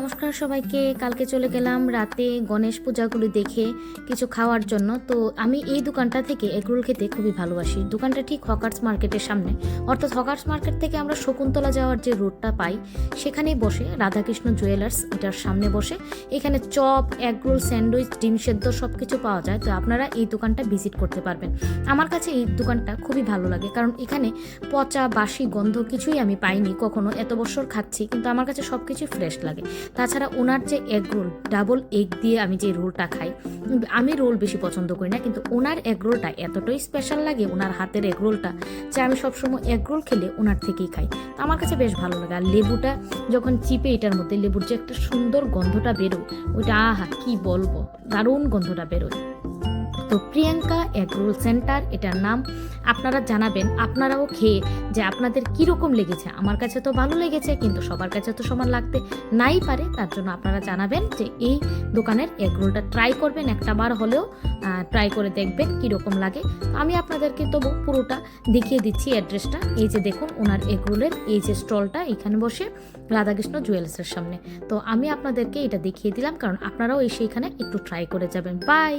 নমস্কার সবাইকে, কালকে চলে গেলাম রাতে গণেশ পূজাগুলি দেখে কিছু খাওয়ার জন্য। তো আমি এই দোকানটা থেকে এগরোল খেতে খুবই ভালোবাসি। দোকানটা ঠিক হকার্স মার্কেটের সামনে। অর্থাৎ হকার্স মার্কেট থেকে আমরা শকুন্তলা যাওয়ার যে রোডটা পাই, সেখানেই বসে রাধাকৃষ্ণ জুয়েলার্স, এটার সামনে বসে। এখানে চপ, এগরোল, স্যান্ডউইচ, ডিম সেদ্ধ সব কিছু পাওয়া যায়। তো আপনারা এই দোকানটা ভিজিট করতে পারবেন। আমার কাছে এই দোকানটা খুবই ভালো লাগে, কারণ এখানে পচা, বাসি গন্ধ কিছুই আমি পাইনি কখনো। এত বছর খাচ্ছি, কিন্তু আমার কাছে সব কিছুই ফ্রেশ লাগে। তাছাড়া ওনার যে এগ রোল ডাবল এগ দিয়ে আমি যে রোলটা খাই, আমি রোল বেশি পছন্দ করি না, কিন্তু ওনার এগ রোলটা এতটাই স্পেশাল লাগে, ওনার হাতের এগ রোলটা যে আমি সবসময় এগ রোল খেলে ওনার থেকেই খাই। তো আমার কাছে বেশ ভালো লাগে। আর লেবুটা যখন চিপে এটার মধ্যে, লেবুর যে একটা সুন্দর গন্ধটা বেরোয়, ওইটা, আহা, কি বলব? দারুণ গন্ধটা বেরোয়। তো প্রিয়াঙ্কা এগরোল সেন্টার এটার নাম আপনারা জানাবেন, আপনারাও খেয়ে যে আপনাদের কীরকম লেগেছে। আমার কাছে তো ভালো লেগেছে, কিন্তু সবার কাছে তো সমান লাগতে নাই পারে, তার জন্য আপনারা জানাবেন যে এই দোকানের এগরোলটা ট্রাই করবেন, একটা বার হলেও ট্রাই করে দেখবেন কীরকম লাগে। আমি আপনাদেরকে তবু পুরোটা দেখিয়ে দিচ্ছি অ্যাড্রেসটা এই যে দেখুন, ওনার এগরোলের এই যে স্টলটা এখানে বসে রাধাকৃষ্ণ জুয়েলার্সের সামনে। তো আমি আপনাদেরকে এটা দেখিয়ে দিলাম, কারণ আপনারাও এসে এখানে একটু ট্রাই করে যাবেন। বাই